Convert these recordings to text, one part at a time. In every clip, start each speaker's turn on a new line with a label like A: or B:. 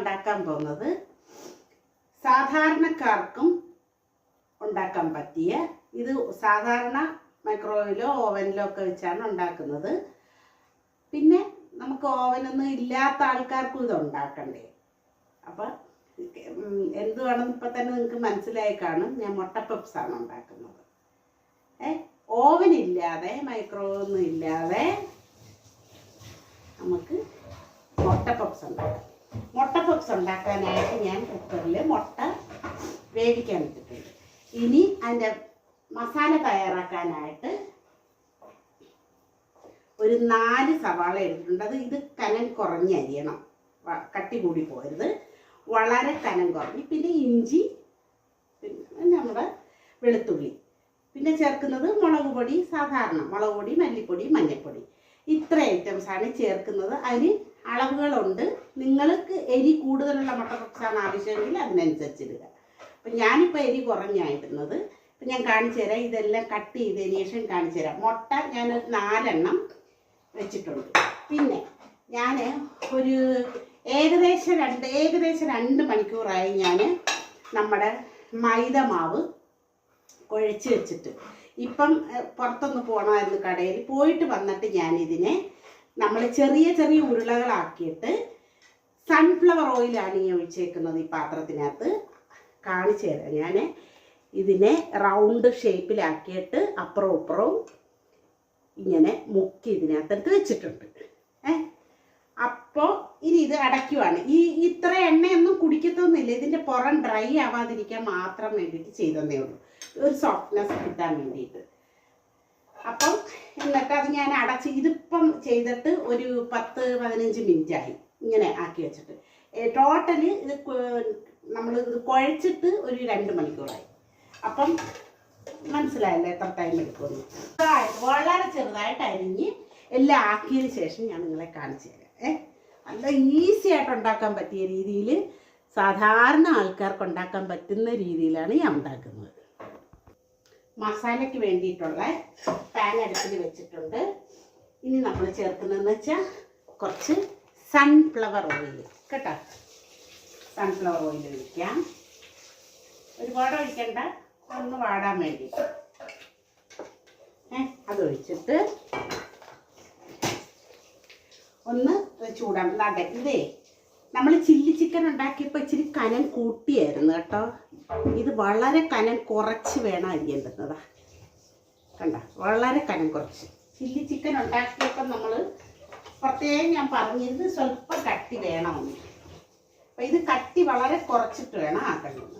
A: ഉണ്ടാക്കാൻ പോകുന്നത് സാധാരണക്കാർക്കും ഉണ്ടാക്കാൻ പറ്റിയ ഇത് സാധാരണ മൈക്രോവേവിലോ ഓവനിലോ ഒക്കെ വെച്ചാണ് ഉണ്ടാക്കുന്നത്. പിന്നെ നമുക്ക് ഓവനൊന്നും ഇല്ലാത്ത ആൾക്കാർക്കും ഇത് ഉണ്ടാക്കണ്ടേ? അപ്പം ഉം, എന്ത് വേണമെന്ന് ഇപ്പം തന്നെ നിങ്ങൾക്ക് മനസ്സിലായി കാണും. ഞാൻ മുട്ട പപ്സ് ആണ് ഉണ്ടാക്കുന്നത്. ഏ ഓവൻ ഇല്ലാതെ മൈക്രോവേവ് ഒന്നും ഇല്ലാതെ നമുക്ക് മുട്ട പപ്സ് ഉണ്ടാക്കാം. മുട്ട പപ്സ് ഉണ്ടാക്കാനായിട്ട് ഞാൻ കുക്കറിൽ മുട്ട വേവിക്കാൻ വെച്ചിട്ടുണ്ട് ഇനി അതിന്റെ മസാല തയ്യാറാക്കാനായിട്ട് ഒരു നാല് സവാള എടുത്തിട്ടുണ്ട്. അത് ഇത് കനം കുറഞ്ഞ് അരിയണം. കട്ടി കൂടി പോരുത്. വളരെ കനം കുറഞ്ഞ്. പിന്നെ ഇഞ്ചി പിന്നെ നമ്മുടെ വെളുത്തുള്ളി. പിന്നെ ചേർക്കുന്നത് മുളക് പൊടി സാധാരണ മുളക് പൊടി മല്ലിപ്പൊടി മഞ്ഞൾപ്പൊടി. ഇത്ര ഐറ്റംസാണ് ചേർക്കുന്നത്. അതിന് അളവുകളുണ്ട്. നിങ്ങൾക്ക് എരി കൂടുതലുള്ള മുട്ട പപ്സാണ് ആവശ്യമെങ്കിൽ അതിനനുസരിച്ചിടുക. അപ്പം ഞാനിപ്പോൾ എരി കുറഞ്ഞായിരുന്നത്. അപ്പം ഞാൻ കാണിച്ചു തരാം. ഇതെല്ലാം കട്ട് ചെയ്തതിന് ശേഷം കാണിച്ചു തരാം. മുട്ട ഞാൻ നാലെണ്ണം വെച്ചിട്ടുണ്ട്. പിന്നെ ഞാൻ ഒരു ഏകദേശം രണ്ട് ഏകദേശം രണ്ട് മണിക്കൂറായി ഞാൻ നമ്മുടെ മൈദ മാവ് കുഴച്ച് വെച്ചിട്ട്. ഇപ്പം പുറത്തൊന്ന് പോകണമായിരുന്നു കടയിൽ. പോയിട്ട് വന്നിട്ട് ഞാനിതിനെ നമ്മൾ ചെറിയ ചെറിയ ഉരുളകളാക്കിയിട്ട് സൺഫ്ലവർ ഓയിലാണ് ഈ ഒഴിച്ചേക്കുന്നത് ഈ പാത്രത്തിനകത്ത്. കാണിച്ചു തരാം ഞാൻ ഇതിനെ റൗണ്ട് ഷേപ്പിലാക്കിയിട്ട് അപ്പുറവും ഇപ്പുറവും ഇങ്ങനെ മുക്കി ഇതിനകത്തെടുത്ത് വെച്ചിട്ടുണ്ട്. ഏ? അപ്പോൾ ഇനി ഇത് അടയ്ക്കുവാണ്. ഈ ഇത്ര എണ്ണയൊന്നും കുടിക്കത്തൊന്നുമില്ല. ഇതിന്റെ പുറം ഡ്രൈ ആവാതിരിക്കാൻ മാത്രം വേണ്ടിയിട്ട് ചെയ്തതേ ഉള്ളൂ. ഒരു സോഫ്റ്റ്നെസ് കിട്ടാൻ വേണ്ടിയിട്ട്. അപ്പം എന്നിട്ട് അത് ഞാൻ അടച്ച് ഇതിപ്പം ചെയ്തിട്ട് ഒരു പത്ത് പതിനഞ്ച് മിനിറ്റ് ആയി ഇങ്ങനെ ആക്കി വെച്ചിട്ട്. ടോട്ടൽ ഇത് നമ്മൾ ഇത് കുഴച്ചിട്ട് ഒരു രണ്ട് മണിക്കൂറായി. അപ്പം മനസ്സിലായല്ലോ എത്ര ടൈം എടുക്കുമെന്ന് വളരെ ചെറുതായിട്ട് അരിഞ്ഞ് എല്ലാം ആക്കിയതിന് ശേഷം ഞാൻ നിങ്ങളെ കാണിച്ചു തരാം. നല്ല ഈസി ആയിട്ട് ഉണ്ടാക്കാൻ പറ്റിയ രീതിയിൽ സാധാരണ ആൾക്കാർക്ക് ഉണ്ടാക്കാൻ പറ്റുന്ന രീതിയിലാണ് ഞാൻ ഉണ്ടാക്കുന്നത്. മസാലയ്ക്ക് വേണ്ടിയിട്ടുള്ള പാൻ അടുപ്പിൽ വെച്ചിട്ടുണ്ട്. ഇനി നമ്മൾ ചേർക്കുന്നതെന്ന് വെച്ചാൽ കുറച്ച് സൺഫ്ലവർ ഓയിൽ കേട്ടോ? സൺഫ്ലവർ ഓയിൽ ഒഴിക്കാം ഒരുപാട് ഒഴിക്കണ്ട. ഒന്ന് വാടാൻ വേണ്ടി. ഏ അതൊഴിച്ചിട്ട് ഒന്ന് നട ഇതേ നമ്മൾ ചില്ലി ചിക്കൻ ഉണ്ടാക്കിയപ്പോൾ ഇച്ചിരി കനം കൂട്ടിയായിരുന്നു കേട്ടോ. ഇത് വളരെ കനം കുറച്ച് വേണം അരിയേണ്ടുന്നതാ കണ്ട? വളരെ കനം കുറച്ച്. ചില്ലി ചിക്കൻ ഉണ്ടാക്കിയപ്പോൾ നമ്മൾ പ്രത്യേകം ഞാൻ പറഞ്ഞിരുന്നത് സ്വല്പം കട്ടി വേണമെന്ന്. അപ്പം ഇത് കട്ടി വളരെ കുറച്ചിട്ട് വേണം ആക്കേണ്ടത്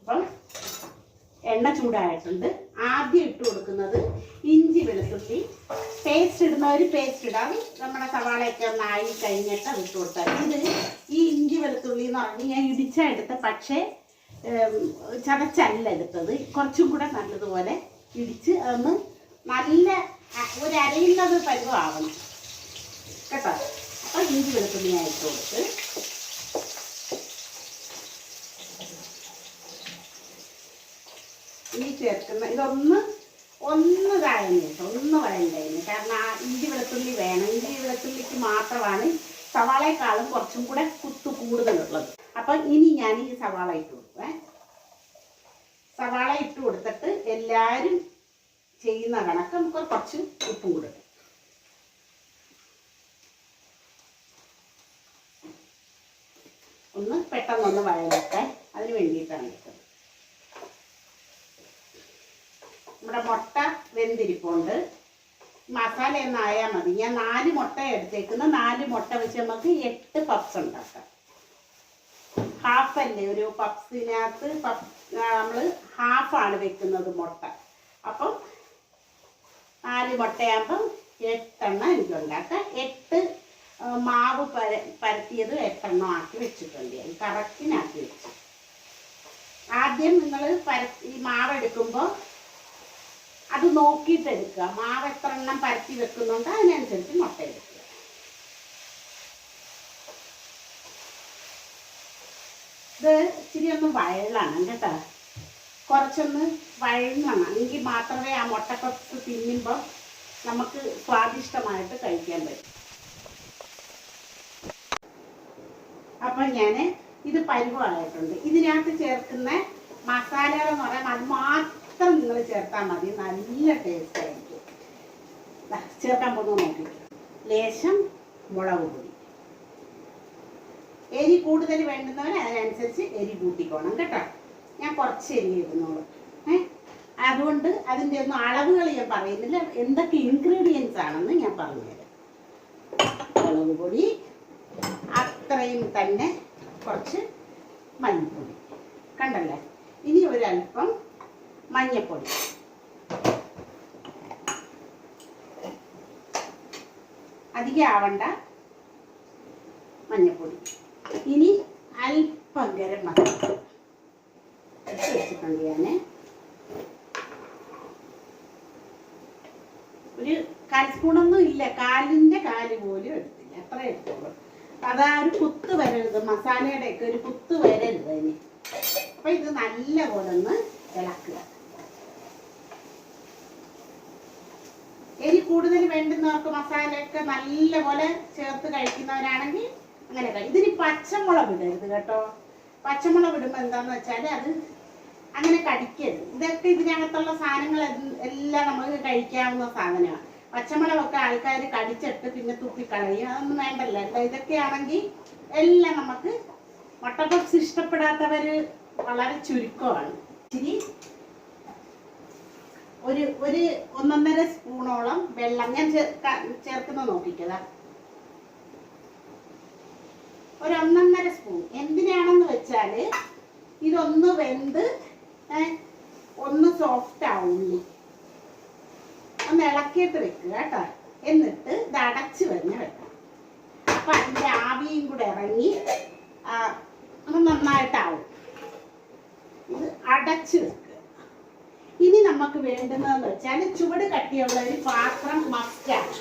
A: അപ്പം എണ്ണ ചൂടായിട്ടുണ്ട്. ആദ്യം ഇട്ട് കൊടുക്കുന്നത് ഇഞ്ചി വെളുത്തുള്ളി. പേസ്റ്റ് ഇടുന്നവർ പേസ്റ്റ് ഇടാം. നമ്മുടെ സവാളയൊക്കെ ഒന്ന് ആയി കഴിഞ്ഞിട്ട് അത് ഇട്ട് കൊടുത്താൽ ഇത് ഈ ഇഞ്ചി വെളുത്തുള്ളി എന്ന് പറഞ്ഞ് ഞാൻ ഇടിച്ചാ എടുത്ത പക്ഷേ ചതച്ചല്ല എടുത്തത്. കുറച്ചും കൂടെ നല്ലതുപോലെ ഇടിച്ച് ഒന്ന് നല്ല ഒരു അരയുന്നത് പരുവമാവണം കേട്ടോ? അപ്പോൾ ഇഞ്ചി വെളുത്തുള്ളി ഇട്ട് കൊടുത്ത്. ഇനി ചേർക്കുന്ന ഇതൊന്ന് ഒന്ന് കായന് കേട്ടോ ഒന്ന് വഴണ്ടതിന് കാരണം ആ ഇഞ്ചി വെളുത്തുള്ളി വേണം. ഇഞ്ചി വെളുത്തുള്ളിക്ക് മാത്രമാണ് സവാളയെക്കാളും കുറച്ചും കൂടെ കുത്തു കൂടുതലുള്ളത്. അപ്പം ഇനി ഞാൻ ഈ സവാള ഇട്ടു സവാള ഇട്ട് കൊടുത്തിട്ട് എല്ലാവരും ചെയ്യുന്ന കണക്ക് നമുക്ക് കുറച്ച് ഉപ്പ് കൂടെ ഇടാം. ഒന്ന് പെട്ടെന്നൊന്ന് വഴലട്ടെ അതിന് വേണ്ടിയിട്ടാണ് എടുക്കുന്നത് നമ്മുടെ മുട്ട വെന്തിരിപ്പുണ്ട്. മസാല ഒന്നായാൽ മതി. ഞാൻ നാല് മുട്ട എടുത്തേക്കുന്ന. നാല് മുട്ട വെച്ച് നമുക്ക് എട്ട് പപ്സ് ഉണ്ടാക്കാം. ഹാഫ് അല്ലേ ഒരു പപ്സിനകത്ത് പപ്പ് നമ്മൾ ഹാഫാണ് വെക്കുന്നത് മുട്ട. അപ്പം നാല് മുട്ടയാകുമ്പം എട്ടെണ്ണം എനിക്കുണ്ടാക്കാം എട്ട് മാവ് പര പരത്തിയത് എട്ടെണ്ണം ആക്കി വെച്ചിട്ടുണ്ട്. ഞാൻ കറക്റ്റിനാക്കി വെച്ചു. ആദ്യം നിങ്ങൾ പരത്തി മാവ് എടുക്കുമ്പോൾ അത് നോക്കിയിട്ട് എടുക്കുക മാവ് എത്ര എണ്ണം പരത്തി വെക്കുന്നുണ്ട് അതിനനുസരിച്ച് മുട്ട എടുക്കുക. ഇത് ഇച്ചിരി ഒന്ന് വയലാണ് കേട്ടോ. കുറച്ചൊന്ന് വഴങ്ങണം എങ്കിൽ മാത്രമേ ആ മുട്ടക്കൊത്ത് തിന്നുമ്പോൾ നമുക്ക് സ്വാദിഷ്ടമായിട്ട് കഴിക്കാൻ പറ്റും. അപ്പം ഞാൻ ഇത് പരിവായിട്ടുണ്ട് ഇതിനകത്ത് ചേർക്കുന്ന മസാലകൾ എന്ന് പറയുമ്പോൾ അത് മാത്രം നിങ്ങൾ ചേർത്താൽ മതി. നല്ല ടേസ്റ്റ് ആയിരിക്കും. ചേർക്കാൻ പോകുന്നത് നോക്കി. ലേശം മുളക് പൊടി. എരി കൂടുതൽ വേണ്ടുന്നവർ അതിനനുസരിച്ച് എരി കൂട്ടിക്കോണം കേട്ടോ. ഞാൻ കുറച്ച് എരി ഇടുന്നുള്ളൂ ഏ? അതുകൊണ്ട് അതിന്റെ ഒന്നും അളവുകൾ ഞാൻ പറയുന്നില്ല. എന്തൊക്കെ ഇൻഗ്രീഡിയൻസ് ആണെന്ന് ഞാൻ പറഞ്ഞുതരാം. മുളക് പൊടി അത്രയും തന്നെ കുറച്ച് മഞ്ഞൾപ്പൊടി. കണ്ടല്ലേ? ഇനി ഒരല്പം മഞ്ഞൾപ്പൊടി. അധികം ആവണ്ട മഞ്ഞൾപ്പൊടി. ഇനി അല്പം ഗരം മസാല. വെച്ചിട്ടുണ്ട് ഞാൻ ഒരു കാൽ സ്പൂണൊന്നും ഇല്ല. കാലിന്റെ കാൽ പോലും എടുത്തില്ല. അത്ര എടുത്തുള്ളൂ. അതാ ഒരു കുത്ത് വരരുത്. മസാലയുടെ ഒക്കെ ഒരു കുത്ത് വരരുത് അതിന് അപ്പൊ ഇത് നല്ല പോലെ ഒന്ന് ഇളക്കുക. ഇനി കൂടുതൽ വേണ്ടുന്നവർക്ക് മസാലയൊക്കെ നല്ല പോലെ ചേർത്ത് കഴിക്കുന്നവരാണെങ്കിൽ അങ്ങനെ കഴി- ഇതിന് പച്ചമുളക് ഇടരുത് കേട്ടോ. പച്ചമുളക് ഇടുമ്പോൾ എന്താന്ന് വെച്ചാൽ അത് അങ്ങനെ കടിക്കരുത്. ഇതൊക്കെ ഇതിനകത്തുള്ള സാധനങ്ങൾ എല്ലാം നമുക്ക് കഴിക്കാവുന്ന സാധനമാണ് പച്ചമുളകൊക്കെ ആൾക്കാർ കടിച്ചിട്ട് പിന്നെ തുപ്പിക്കളയും അതൊന്നും വേണ്ടല്ലോ കേട്ടോ. ഇതൊക്കെയാണെങ്കിൽ എല്ലാം നമുക്ക് മുട്ടപ്പപ്സ് ഇഷ്ടപ്പെടാത്തവർ വളരെ ചുരുക്കമാണ്. ഇച്ചിരി ഒരു ഒരു ഒന്നൊന്നര സ്പൂണോളം വെള്ളം ഞാൻ ചേർക്ക- ചേർക്കുന്നത് നോക്കിക്കതാ ഒരു ഒന്നൊന്നര സ്പൂൺ എന്തിനാണെന്ന് വെച്ചാൽ ഇതൊന്ന് വെന്ത് ഒന്ന് സോഫ്റ്റ് ആവുള്ളി. ഒന്ന് ഇളക്കിയിട്ട് വെക്കുക കേട്ടോ. എന്നിട്ട് ഇത് അടച്ച് തന്നെ വെക്കാം അപ്പൊ അതിന്റെ ആവിയും കൂടെ ഇറങ്ങി നന്നായിട്ടാവും. ഇത് അടച്ച് വെക്കുക. ഇനി നമുക്ക് വേണ്ടുന്നതെന്ന് വെച്ചാൽ ചുവട് കട്ടിയുള്ള ഒരു പാത്രം മസ്റ്റാണ്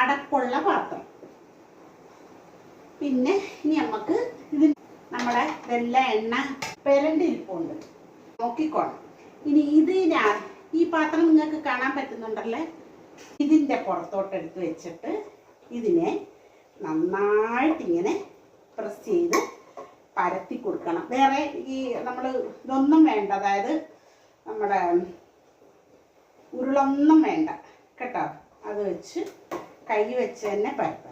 A: അടപ്പുള്ള പാത്രം. പിന്നെ ഇനി നമുക്ക് ഇത് നമ്മുടെ വെല്ല എണ്ണ പെരണ്ടിരിപ്പുണ്ട്. നോക്കിക്കോണം. ഇനി ഇതിനാ ഈ പാത്രം നിങ്ങൾക്ക് കാണാൻ പറ്റുന്നുണ്ടല്ലേ? ഇതിന്റെ പുറത്തോട്ട് എടുത്ത് വെച്ചിട്ട് ഇതിനെ നന്നായിട്ട് ഇങ്ങനെ പ്രസ് ചെയ്ത് പരത്തി കൊടുക്കണം. വേറെ ഈ നമ്മൾ ഇതൊന്നും വേണ്ട. അതായത് നമ്മുടെ ഉരുളൊന്നും വേണ്ട. കേട്ടോ? അത് വെച്ച് കൈ വെച്ച് തന്നെ പരത്തായത്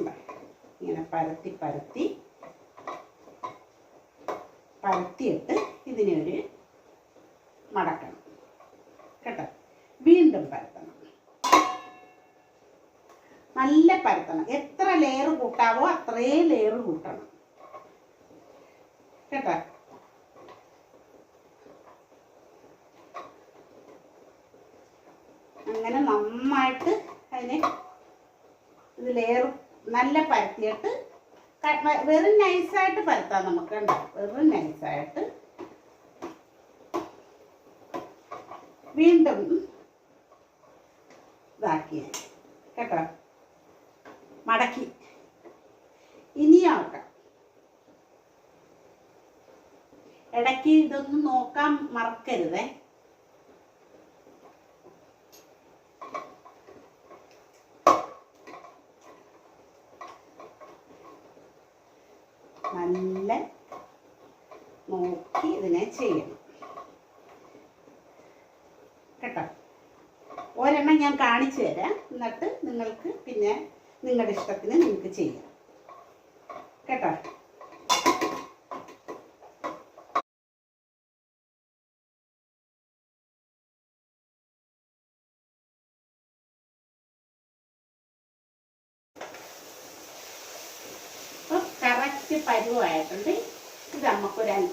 A: ഇതാ, ഇങ്ങനെ പരത്തി പരത്തി പരത്തിയിട്ട് ഇതിനെ ഒരു മടക്കണം. കേട്ടോ? വീണ്ടും പരത്തണം. നല്ല പരത്തണം. എത്ര ലെയർ കൂട്ടാവോ അത്രയും ലെയർ കൂട്ടണം. കേട്ടോ? അങ്ങനെ നന്നായിട്ട് അതിനെ ഇത് ലെയർ നല്ല പരത്തിയിട്ട് വെറും നൈസായിട്ട് പരത്താം നമുക്ക് കണ്ടോ? വെറും നൈസായിട്ട്. വീണ്ടും ഇതാക്കി. കേട്ടോ? മടക്കി. ഇനിയാക്കാം ഇടയ്ക്ക് ഇതൊന്നും നോക്കാൻ മറക്കരുതേ നല്ല നോക്കി ഇതിനെ ചെയ്യണം. കേട്ടോ? ഒരെണ്ണം ഞാൻ കാണിച്ചു തരാം. എന്നിട്ട് നിങ്ങൾക്ക് പിന്നെ നിങ്ങളുടെ ഇഷ്ടത്തിന് നിങ്ങൾക്ക് ചെയ്യാം. കേട്ടോ അപ്പം കറക്റ്റ് പരുവമായിട്ടുണ്ട് ഇത്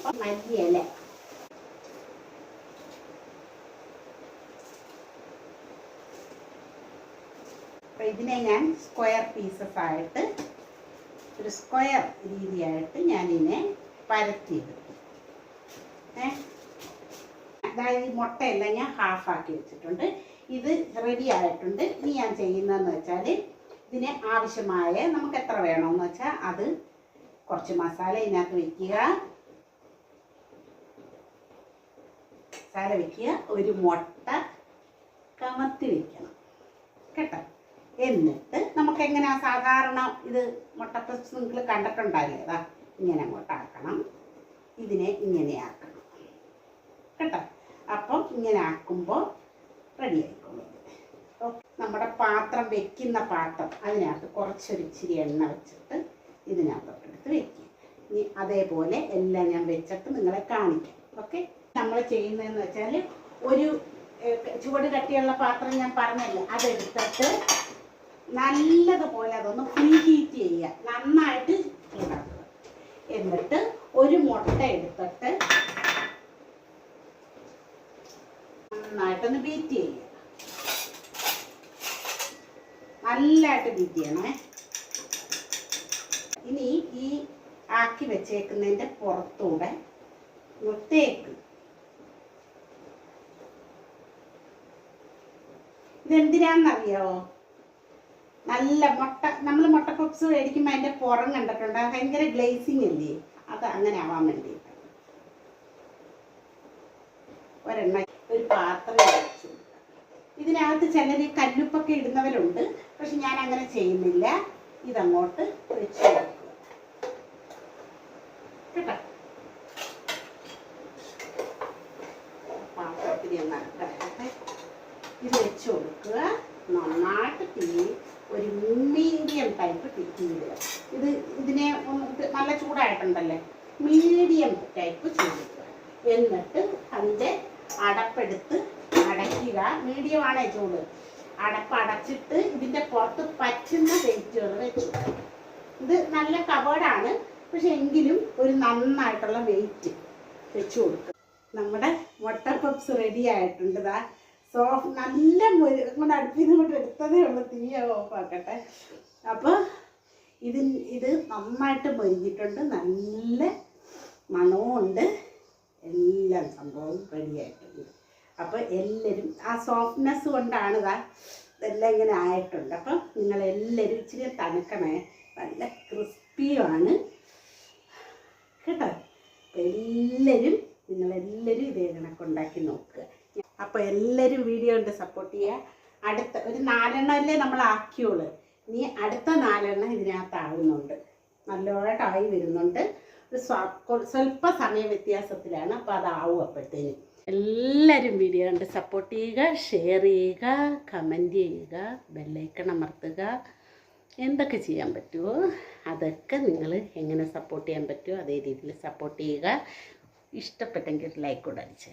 A: നമുക്കൊരല്പം മല്ലിയില ഇതിനെ ഞാൻ സ്ക്വയർ പീസസ് ആയിട്ട് ഒരു സ്ക്വയർ രീതിയായിട്ട് ഞാനിതിനെ പരത്തിയെടുക്കും ഏ? അതായത് ഈ മുട്ടയെല്ലാം ഞാൻ ഹാഫാക്കി വെച്ചിട്ടുണ്ട്. ഇത് റെഡി ആയിട്ടുണ്ട്. ഇനി ഞാൻ ചെയ്യുന്നതെന്ന് വെച്ചാൽ ഇതിന് ആവശ്യമായ നമുക്ക് എത്ര വേണമെന്ന് വെച്ചാൽ അത് കുറച്ച് മസാല ഇതിനകത്ത് വെക്കുക. മസാല വെക്കുക ഒരു മുട്ട കമത്തി വെക്കണം. കേട്ടോ? എന്നിട്ട് നമുക്ക് എങ്ങനെയാ സാധാരണ ഇത് മുട്ടത്തെ നിങ്ങൾ കണ്ടിട്ടുണ്ടാവില്ലേ? അതാ ഇങ്ങനെ അങ്ങോട്ട് ആക്കണം. ഇതിനെ ഇങ്ങനെ ആക്കണം. കേട്ടോ? അപ്പം ഇങ്ങനെ ആക്കുമ്പോൾ റെഡി ആയിക്കോളും നമ്മുടെ പാത്രം വെക്കുന്ന പാത്രം അതിനകത്ത് കുറച്ചൊരു ഇച്ചിരി എണ്ണ വെച്ചിട്ട് ഇതിനകത്തോട്ട് എടുത്ത് വെക്കുക. ഇനി അതേപോലെ എല്ലാം ഞാൻ വെച്ചിട്ട് നിങ്ങളെ കാണിക്കാം. ഓക്കെ? നമ്മൾ ചെയ്യുന്നതെന്ന് വെച്ചാൽ ഒരു ചുവട് കട്ടിയുള്ള പാത്രം ഞാൻ പറഞ്ഞല്ലോ അതെടുത്തിട്ട് നല്ലതുപോലെ അതൊന്ന് പ്രീഹീറ്റ് ചെയ്യുക. നന്നായിട്ട് ചൂടാക്കുക. എന്നിട്ട് ഒരു മുട്ട എടുത്തിട്ട് നന്നായിട്ടൊന്ന് ബീറ്റ് ചെയ്യുക. നല്ലതായിട്ട് ബീറ്റ് ചെയ്യണേ. ഇനി ഈ ആക്കി വെച്ചേക്കുന്നതിന്റെ പുറത്തൂടെ മുട്ടേക്ക് ഇതെന്തിനാന്നറിയാവോ? നല്ല മുട്ട നമ്മൾ മുട്ട പപ്സ് മേടിക്കുമ്പോൾ അതിന്റെ പുറം കണ്ടിട്ടുണ്ട്. ഭയങ്കര ഗ്ലേസിങ് അല്ലേ? അത് അങ്ങനെ ആവാൻ വേണ്ടി ഒരെണ്ണ ഒരു പാത്രം വെച്ചു. ഇതിനകത്ത് ചിലർ കല്ലുപ്പൊക്കെ ഇടുന്നവരുണ്ട്. പക്ഷെ ഞാൻ അങ്ങനെ ചെയ്യുന്നില്ല. ഇതങ്ങോട്ട് വെച്ച് കൊടുക്കുക. കേട്ടോ പാത്രത്തിൽ ഒന്ന് കിടക്കട്ടെ ഇത് വെച്ച് കൊടുക്കുക നന്നായിട്ട് തീ ഒരു മീഡിയം ടൈപ്പ് തീയിടുക ഇത് ഇതിനെ ഒന്ന് ഇത് നല്ല ചൂടായിട്ടുണ്ടല്ലേ മീഡിയം ടൈപ്പ് ചൂടിക്കുക എന്നിട്ട് അതിന്റെ അടപ്പെടുത്ത് അടയ്ക്കുക. മീഡിയം ആണേ ചൂട്. അടപ്പ് അടച്ചിട്ട് ഇതിന്റെ പുറത്ത് പറ്റുന്ന വെയിറ്റുകൾ വെച്ചു. ഇത് നല്ല കവേർഡാണ് പക്ഷെ എങ്കിലും ഒരു നന്നായിട്ടുള്ള വെയിറ്റ് വെച്ചു കൊടുക്കുക. നമ്മുടെ മുട്ട പപ്സ് റെഡി ആയിട്ടുണ്ട്. ഇതാ സോഫ്റ്റ് നല്ല മൊരി ഇങ്ങോട്ട് അടുപ്പിൽ നിന്ന് ഇങ്ങോട്ട് എടുത്തതേ ഉള്ളൂ. തീ ഓഫാക്കട്ടെ അപ്പോൾ ഇത് ഇത് നന്നായിട്ട് പൊരിഞ്ഞിട്ടുണ്ട്. നല്ല മണമുണ്ട് എല്ലാം സംഭവം റെഡി ആയിട്ടുണ്ട്. അപ്പോൾ എല്ലാവരും ആ സോഫ്റ്റ്നെസ് കൊണ്ടാണ് ഇതാ ഇതെല്ലാം ഇങ്ങനെ ആയിട്ടുണ്ട്. അപ്പം നിങ്ങളെല്ലാവരും ഇച്ചിരി തണുക്കണേ. നല്ല ക്രിസ്പിയുമാണ്. കേട്ടോ? അപ്പം എല്ലാവരും നിങ്ങളെല്ലാവരും ഇതേ കണക്ക് ഉണ്ടാക്കി നോക്കുക അപ്പോൾ എല്ലാവരും വീഡിയോ ഉണ്ട് സപ്പോർട്ട് ചെയ്യുക. അടുത്ത ഒരു നാലെണ്ണമല്ലേ നമ്മൾ ആക്കിയോളൂ ഇനി അടുത്ത നാലെണ്ണം ഇതിനകത്താവുന്നുണ്ട് നല്ലോണായി വരുന്നുണ്ട്. സ്വല്പ സമയ വ്യത്യാസത്തിലാണ് അപ്പോൾ അതാവും അപ്പോഴത്തേന്. എല്ലാവരും വീഡിയോ കണ്ട് സപ്പോർട്ട് ചെയ്യുക ഷെയർ ചെയ്യുക കമന്റ് ചെയ്യുക ബെല്ലൈക്കൺ അമർത്തുക. എന്തൊക്കെ ചെയ്യാൻ പറ്റുമോ അതൊക്കെ നിങ്ങൾ എങ്ങനെ സപ്പോർട്ട് ചെയ്യാൻ പറ്റുമോ അതേ രീതിയിൽ സപ്പോർട്ട് ചെയ്യുക. ഇഷ്ടപ്പെട്ടെങ്കിൽ ലൈക്ക് കൂടെ അടിച്ചു